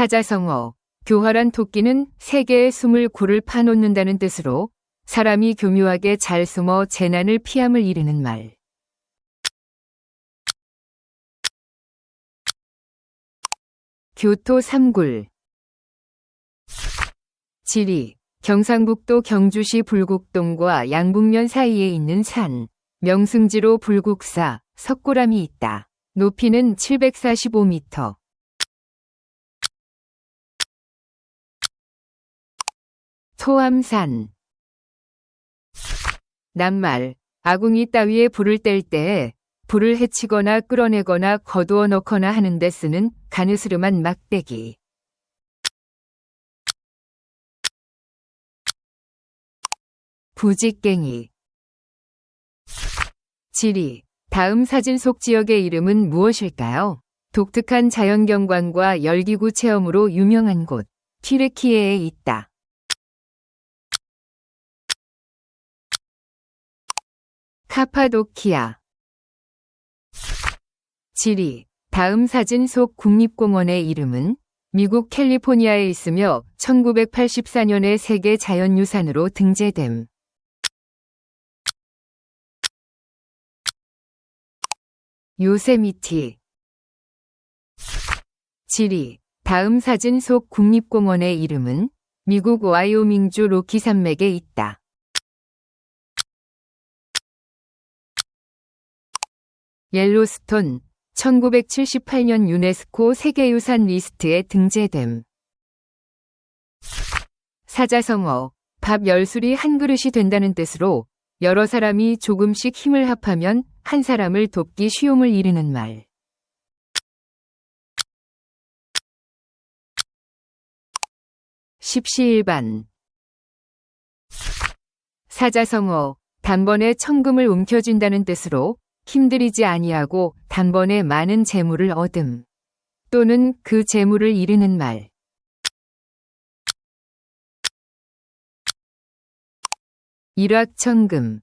사자성어, 교활한 토끼는 세계의 숨을 굴을 파놓는다는 뜻으로 사람이 교묘하게 잘 숨어 재난을 피함을 이르는 말. 교토 삼굴 지리 경상북도 경주시 불국동과 양북면 사이에 있는 산 명승지로 불국사 석굴암이 있다. 높이는 745m. 토암산 낱말 아궁이 따위에 불을 뗄 때에 불을 해치거나 끌어내거나 거두어 넣거나 하는 데 쓰는 가느스름한 막대기. 부직갱이 지리 다음 사진 속 지역의 이름은 무엇일까요? 독특한 자연경관과 열기구 체험으로 유명한 곳 튀르키예에 있다. 카파도키아 지리 다음 사진 속 국립공원의 이름은 미국 캘리포니아에 있으며 1984년에 세계 자연유산으로 등재됨. 요세미티 지리 다음 사진 속 국립공원의 이름은 미국 와이오밍주 로키 산맥에 있다. 옐로스톤 1978년 유네스코 세계유산 리스트에 등재됨. 사자성어 밥 열술이 한 그릇이 된다는 뜻으로 여러 사람이 조금씩 힘을 합하면 한 사람을 돕기 쉬움을 이르는 말. 십시일반 사자성어 단번에 천금을 움켜쥔다는 뜻으로 힘들이지 아니하고 단번에 많은 재물을 얻음 또는 그 재물을 이르는 말. 일확천금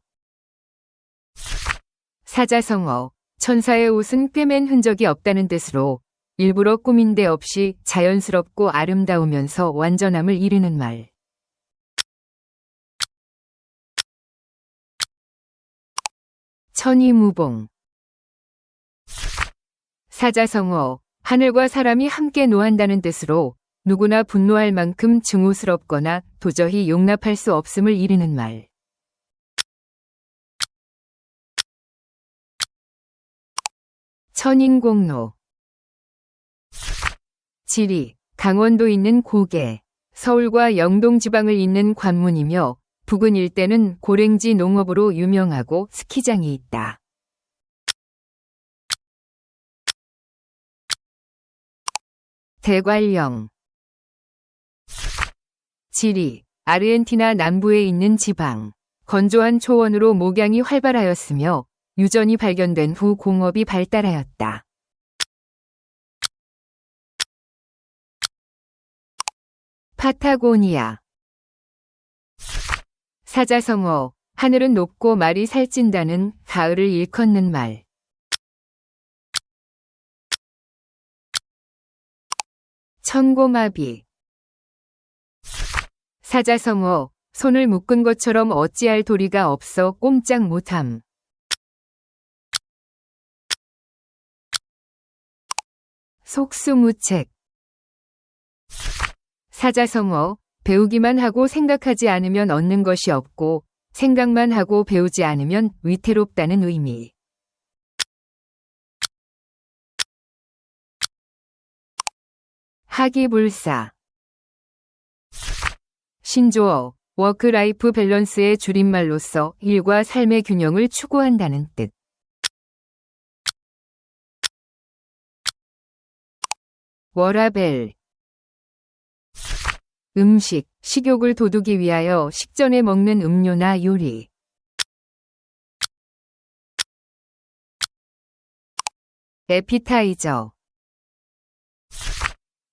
사자성어 천사의 옷은 꿰맨 흔적이 없다는 뜻으로 일부러 꾸민 데 없이 자연스럽고 아름다우면서 완전함을 이르는 말. 천이무봉 사자성어 하늘과 사람이 함께 노한다는 뜻으로 누구나 분노할 만큼 증오스럽거나 도저히 용납할 수 없음을 이르는 말. 천인공로 지리 강원도 있는 고개 서울과 영동 지방을 잇는 관문이며 부근 일대는 고랭지 농업으로 유명하고 스키장이 있다. 대관령 지리 아르헨티나 남부에 있는 지방 건조한 초원으로 목양이 활발하였으며 유전이 발견된 후 공업이 발달하였다. 파타고니아 사자성어 하늘은 높고 말이 살찐다는 가을을 일컫는 말. 천고마비 사자성어 손을 묶은 것처럼 어찌할 도리가 없어 꼼짝 못함. 속수무책 사자성어 배우기만 하고 생각하지 않으면 얻는 것이 없고 생각만 하고 배우지 않으면 위태롭다는 의미. 하기불사 신조어 워크라이프 밸런스의 줄임말로서 일과 삶의 균형을 추구한다는 뜻. 워라벨 음식, 식욕을 돋우기 위하여 식전에 먹는 음료나 요리. 에피타이저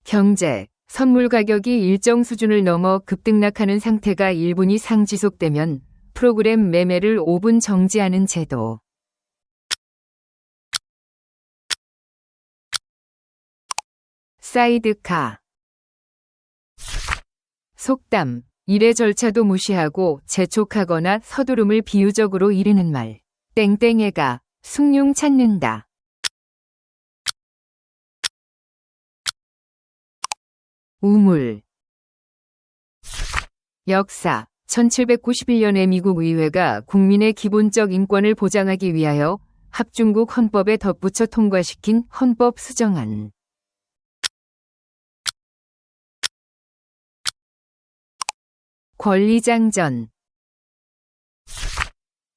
경제, 선물 가격이 일정 수준을 넘어 급등락하는 상태가 1분 이상 지속되면 프로그램 매매를 5분 정지하는 제도. 사이드카 속담, 일의 절차도 무시하고 재촉하거나 서두름을 비유적으로 이르는 말. 땡땡해가 숭늉 찾는다. 우물 역사 1791년에 미국 의회가 국민의 기본적 인권을 보장하기 위하여 합중국 헌법에 덧붙여 통과시킨 헌법 수정안. 권리장전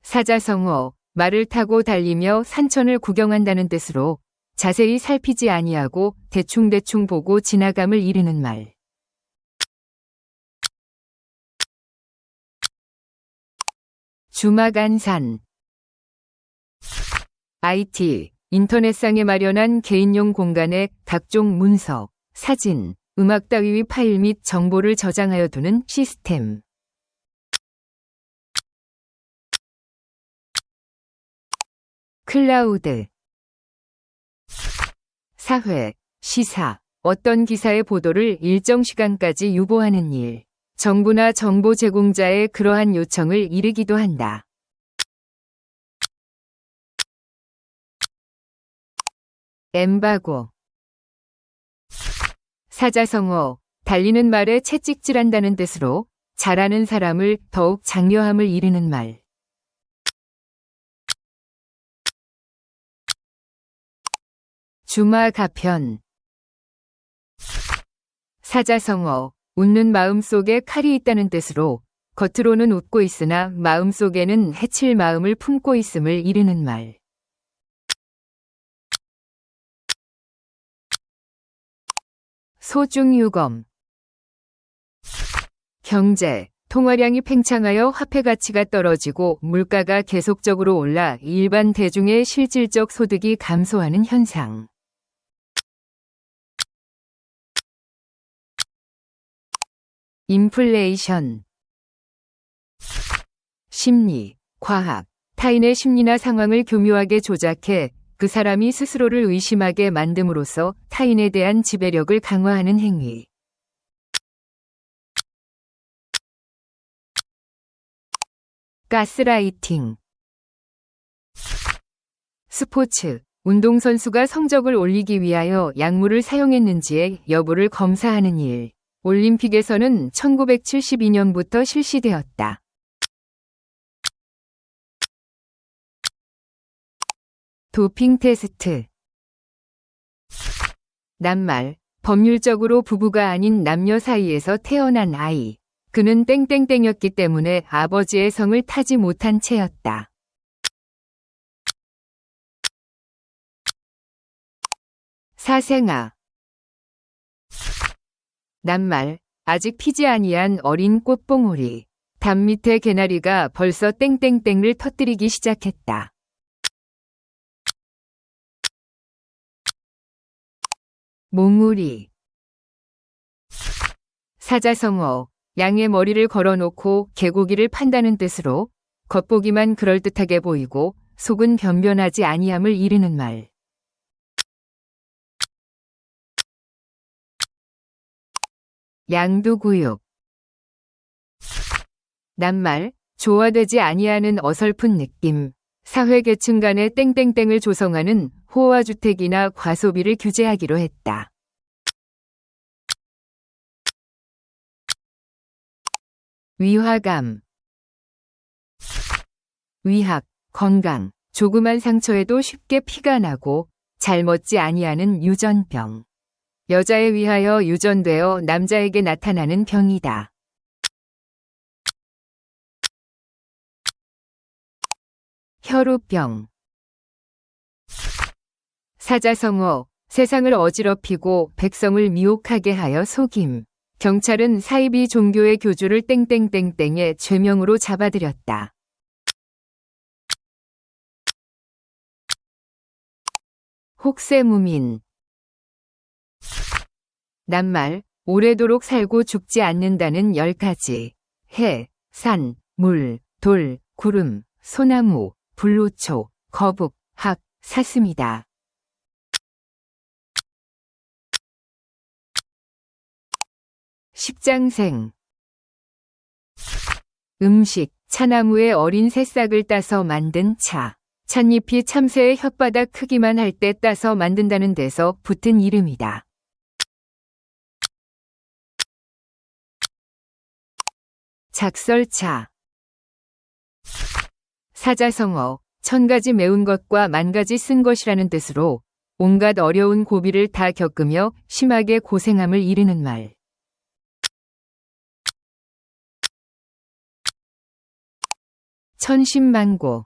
사자성어 말을 타고 달리며 산천을 구경한다는 뜻으로 자세히 살피지 아니하고 대충대충 보고 지나감을 이르는 말. 주마간산 IT, 인터넷상에 마련한 개인용 공간에 각종 문서, 사진, 음악 따위의 파일 및 정보를 저장하여 두는 시스템. 클라우드 사회, 시사, 어떤 기사의 보도를 일정 시간까지 유보하는 일. 정부나 정보 제공자의 그러한 요청을 이르기도 한다. 엠바고 사자성어 달리는 말에 채찍질한다는 뜻으로 잘하는 사람을 더욱 장려함을 이르는 말. 주마 가편 사자성어 웃는 마음 속에 칼이 있다는 뜻으로 겉으로는 웃고 있으나 마음 속에는 해칠 마음을 품고 있음을 이르는 말. 소중유검 경제, 통화량이 팽창하여 화폐 가치가 떨어지고 물가가 계속적으로 올라 일반 대중의 실질적 소득이 감소하는 현상. 인플레이션 심리, 과학, 타인의 심리나 상황을 교묘하게 조작해 그 사람이 스스로를 의심하게 만듦으로써 타인에 대한 지배력을 강화하는 행위. 가스라이팅 스포츠, 운동선수가 성적을 올리기 위하여 약물을 사용했는지의 여부를 검사하는 일. 올림픽에서는 1972년부터 실시되었다. 도핑 테스트 낱말 법률적으로 부부가 아닌 남녀 사이에서 태어난 아이. 그는 땡땡땡이었기 때문에 아버지의 성을 타지 못한 채였다. 사생아 낱말 아직 피지 아니한 어린 꽃봉오리. 담 밑에 개나리가 벌써 땡땡땡을 터뜨리기 시작했다. 몽우리 사자성어 양의 머리를 걸어놓고 개고기를 판다는 뜻으로 겉보기만 그럴듯하게 보이고 속은 변변하지 아니함을 이르는 말. 양두구육 낱말 조화되지 아니하는 어설픈 느낌 사회 계층 간의 땡땡땡을 조성하는 호화주택이나 과소비를 규제하기로 했다. 위화감 위학, 건강, 조그만 상처에도 쉽게 피가 나고 잘 멎지 아니하는 유전병. 여자에 의하여 유전되어 남자에게 나타나는 병이다. 혈우병 사자성어 세상을 어지럽히고 백성을 미혹하게 하여 속임. 경찰은 사이비 종교의 교주를 땡땡땡땡의 죄명으로 잡아들였다. 혹세무민 낱말 오래도록 살고 죽지 않는다는 열 가지 해, 산, 물, 돌, 구름, 소나무, 불로초, 거북, 학, 사슴이다. 십장생 음식, 차나무의 어린 새싹을 따서 만든 차. 찻잎이 참새의 혓바닥 크기만 할 때 따서 만든다는 데서 붙은 이름이다. 작설차. 사자성어, 천 가지 매운 것과 만 가지 쓴 것이라는 뜻으로 온갖 어려운 고비를 다 겪으며 심하게 고생함을 이르는 말. 천신만고.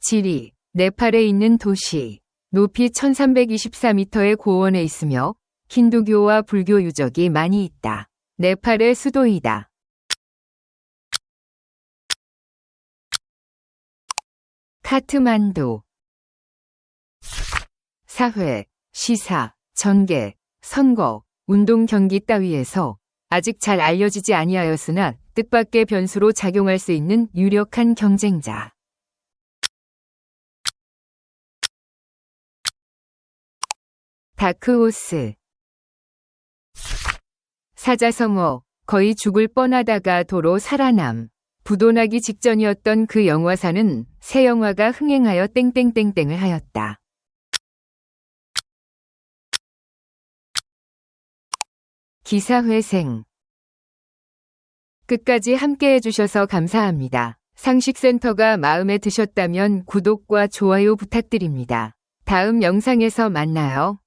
지리, 네팔에 있는 도시. 높이 1324m의 고원에 있으며 힌두교와 불교 유적이 많이 있다. 네팔의 수도이다. 카트만두 사회, 시사, 전개, 선거, 운동 경기 따위에서 아직 잘 알려지지 아니하였으나 뜻밖의 변수로 작용할 수 있는 유력한 경쟁자. 다크호스 사자성어 거의 죽을 뻔하다가 도로 살아남. 부도나기 직전이었던 그 영화사는 새 영화가 흥행하여 땡땡땡땡을 하였다. 기사회생 끝까지 함께 해주셔서 감사합니다. 상식센터가 마음에 드셨다면 구독과 좋아요 부탁드립니다. 다음 영상에서 만나요.